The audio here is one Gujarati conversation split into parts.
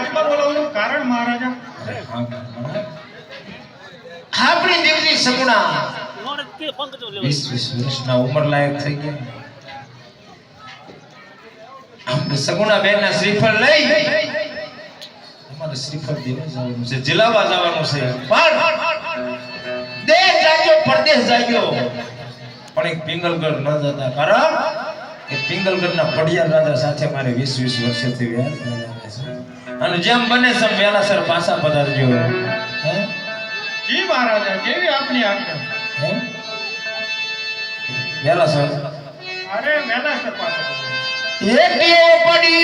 મને બોલાવવાનું કારણ મહારાજા? આપણી દીકરી સગુણા. વીસ વીસ વર્ષના ઉંમર લાયક થઈ ગયા. આપણે સગુણા બેન ના શ્રીફળ લઈ અમારે શ્રીફળ દેવા જવાનું છે જિલ્લાવા જવાનું છે. પણ દેશ જાગ્યો પરદેશ જાગ્યો. પણ એક પિંગલગઢ ન જતા કારણ કે પિંગલગઢના પડિયા રાજા સાથે મારે વીસ વીસ વર્ષથી વ્યાજ અને જેમ બને તેમ વેલાસર પાછા પધારજો. હે? જી મહારાજા કેવી આપની આજ્ઞા? હે? વેલાસર અરે વહેલા સર એક પડી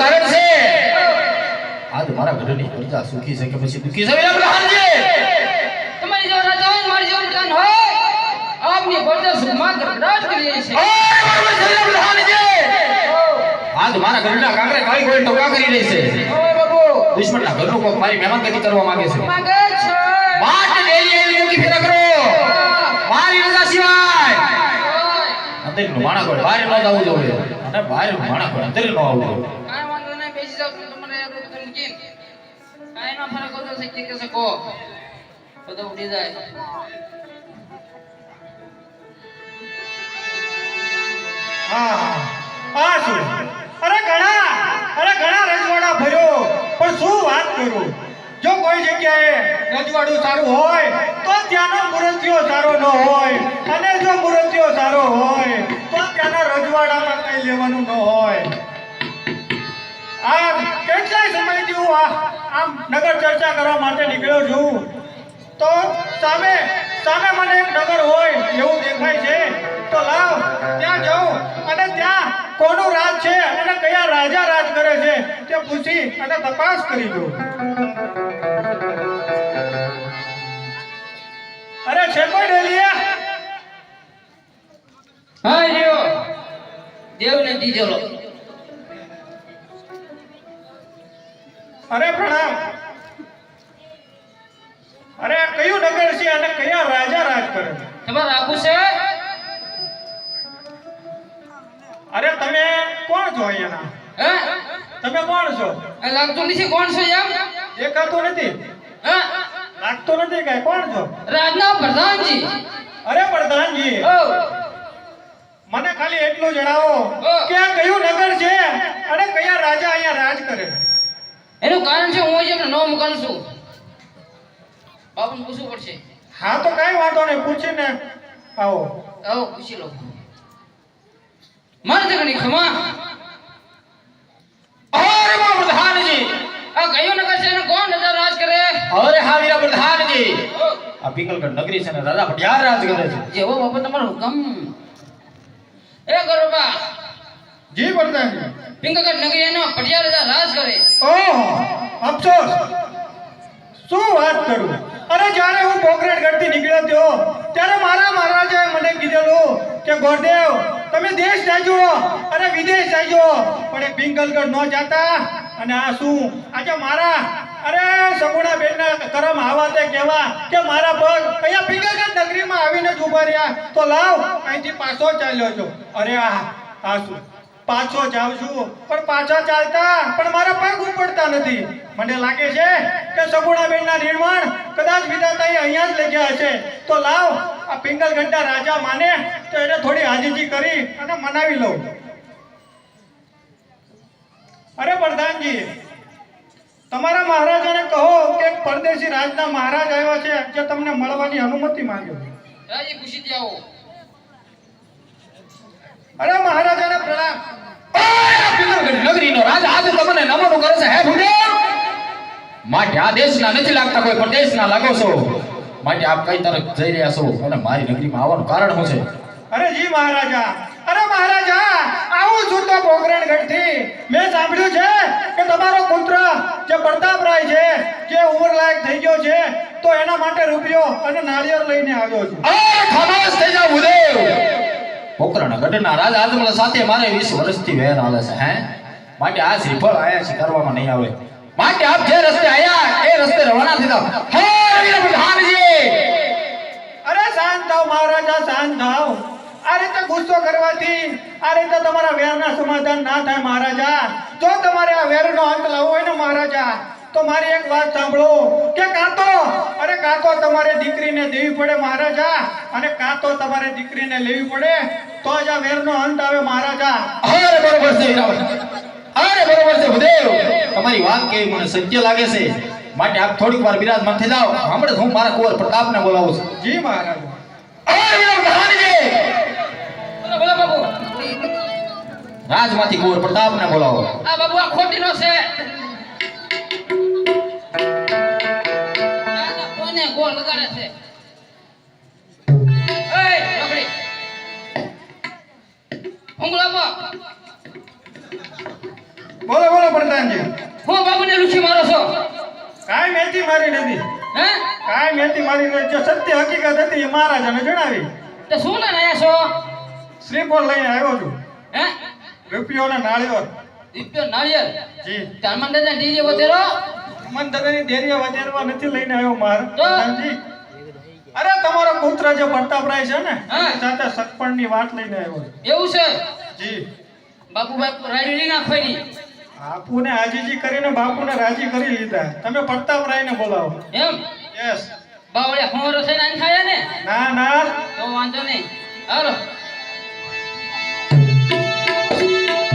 કારણ છે. આજ મારા ઘરની પ્રજા સુખી છે કે પછી દુખી છે? પ્રધાનજી તમારી જો રાજા હોય મારી જેવા પ્રધાન હોય આપની પ્રજા સુખમાં રાજ કરી છે. આજ મારા ઘરના કાંકરે કાળી કોઈ ટોકા કરી રહી છે. દુશ્મનના ઘરનું કોક મારી મહેમાનગતિ કરવા માંગે છે. માંગે છે. વાટ ડેલી એવી મૂકી ફેરા કરો. મારી રજા સિવાય. અંદરનું માણા કોઈ બહાર ન જવું જોઈએ. અને બહારનું માણા કોઈ અંદર ન આવવું જોઈએ. કાંઈ વાંધો નહીં બેસી જાઓ તમને આપણે બધું મૂકીને કાંઈ ના ફરક હોતો શક્તિ કે શકો બધું ઉડી જાય. હા. આ શું? અરે ઘણા અરે ઘણા રજવાડા ભર્યો. પણ શું વાત કરું? જો કોઈ જગ્યાએ રજવાડું સારું હોય, તો ત્યાંનો મૂર્તિઓ સારો ન હોય. અને જો મૂર્તિઓ સારો હોય, તો ત્યાંના રજવાડામાં કંઈ લેવાનું ન હોય. આ કેટલાય સમયથી હું આમ નગર ચર્ચા કરવા માટે નીકળ્યો છું. તો સામે સામે મને એક નગર હોય એવું દેખાય છે. તો લાવ, ત્યાં જાઉં. અને ત્યાં કોનું રાજ છે અને કયા રાજા રાજ કરે છે તે પૂછી અને તપાસ કરી દઉં. અરે છે કોઈ ડેલિયા હા રહ્યો દેવને દીધેલો અરે પ્રણામ. અરે આ કયું નગર છે? અને કયા રાજા રાજ કરે તમારે રાખવું છે? અરે તમે કોણ છો અહીંયાના? હે? તમે કોણ છો? લાગતું નથી કોણ છો એમ? દેખાતું નથી? હે? લાગતું નથી કઈ? કોણ છો? રાજના પ્રધાનજી. અરે પ્રધાનજી. મને ખાલી એટલું જણાવો કે આ કયું નગર છે અને કયા રાજા અહીંયા રાજ કરે છે? એનું કારણ છે હું જ એમને નો મુકાન છું. બાપુને પૂછવું પડશે. હા તો કઈ વાંધો નહીં પૂછીને આવો. આવો પૂછી લો. મારે ઘણી ખમા અરે બા પ્રધાનજી આ કયો નગર છે એનો કોણ રાજા રાજ કરે? અરે હા વીરા પ્રધાનજી આ પીકલગઢ નગરી છે ને રાજા ભટિયાર રાજ કરે છે. જેવો બાપા તમારો હુકમ. એ ગરોબા જી પ્રધાનજી પિંગગઢ નગરી એનો પટિયા રાજા રાજ કરે. ઓહો, અફસોસ. શું વાત કરું? અરે જ્યારે હું પોખરણગઢથી નીકળ્યો થયો ત્યારે મારા મહારાજાએ મને કીધેલું કે, ગોરદેવ, તમે દેશ જાજો અને વિદેશ જાજો પણ એ પિંગલગઢ ન જાતા. અને આ શું? આજે મારા, અરે, સગુણા બેનના કરમ આવા તે કહેવા કે મારા પગ અહીંયા પિંગલગઢ નગરીમાં આવીને જ ઊભા રહ્યા. તો લાવ, અહીંથી પાછો ચાલ્યો છો. અરે આ આ શું? પાછો જાઉં છું પણ પાછા ચાલતા, પણ મારા પગ ઉપડતા નથી. મને લાગે છે કે સગુણાબેનના નિર્માણ કદાચ વિધાતાએ અહીંયા જ લખ્યા હશે. તો લાવ, આ પિંગલ ઘંટા રાજા માને, તો એને થોડી હાજીજી કરી અને મનાવી લઉં. અરે પ્રધાનજી, તમારા મહારાજાને કહો કે પરદેશી રાજના મહારાજ આવ્યા છે, જે તમને મળવાની અનુમતિ માંગ્યો. રાજી ખુશીથી આવો. અરે મહારાજાને પ્રણામ. ઓય આ પિંગલગઢ નગરીનો રાજા આજે તમને નમન કરે છે. હે ભૂદેવ માટે આ દેશના નથી લાગતા કોઈ પ્રદેશના લાગો છો. માટે આપ કઈ તરફ જઈ રહ્યા છો? અને મારી નગરીમાં આવવાનું કારણ શું છે? અરે જી મહારાજા અરે મહારાજા આવું છું તો પોખરણગઢથી મેં સાંભળ્યું છે કે તમારો પુત્ર જે પ્રતાપરાય છે જે ઉમર લાયક થઈ ગયો છે તો એના માટે રૂપિયો અને નાળિયેર લઈને આવ્યો છું. અરે થઈ જાઓ ભૂદેવ. પોકરાના ગઢના રાજા આદમલા સાથે મારે વીસ વર્ષથી વેર આવે છે, હે? માટે આ શ્રીફળ આયા છે, કરવામાં નહીં આવે. માટે આપ જે રસ્તે આયા, એ રસ્તે રવાના થઈ હે રવિ પ્રધાનજી અરે શાંત થાવ મહારાજા, શાંત થાવ. આ રીતે ગુસ્સો કરવાથી, આ રીતે તમારા વેરના સમાધાન ના થાય મહારાજા. જો તમારે આ વેરનો અંત લાવવો હોય ને મહારાજા તો મારી એક વાત સાંભળો. કે કાં તો અરે કાં તો તમારે દીકરીને દેવી પડે મહારાજા. અને કાં તો તમારે દીકરીને લેવી પડે તો જ આ વેરનો અંત આવે મહારાજા. અરે બરોબર છે અરે બરોબર છે ભદેવ. તમારી વાત કેવી મને સત્ય લાગે છે? માટે આપ થોડીક વાર બિરાજમાન થઈ જાઓ. હમણાં હું મારા કુંવર પ્રતાપને બોલાવું છું. જી મહારાજા. અરે વીર બોલો બોલો બાબુ રાજમાંથી કુંવર પ્રતાપને બોલાવો. આ બાબુ આ ખોટી નો છે. પ્રધાનજી હું બાબુને લુછી મારો છો? કાંઈ મેથી મારી નથી. હે? કાંઈ મહેતી મારી નથી. જો સત્ય હકીકત હતી એ મહારાજાને જણાવી. તો શું ના આયા છો? શ્રીફળ લઈને આવ્યો છું. હે? રૂપિયો ને નાળિયો રૂપિયો નાળિયેર? જી. ચારમન દાદા ડીજે વધેરો? મન દાદાની દેરીયા વધારવા નથી લઈને આવ્યો માર? પ્રધાનજી અરે તમારો પુત્ર જે પ્રતાપરાય છે ને સાથે સગપણની વાત લઈને આવ્યો એવું છે? જી. બાપુભાઈ ના નાખવાની. બાપુને આજીજી કરીને બાપુને રાજી કરી લીધા. તમે પ્રતાપરાયને બોલાવો. એમ? યસ બાવળે હોરો થઈને આઈને થાય ને? ના ના. તો વાંધો નહીં. હાલો.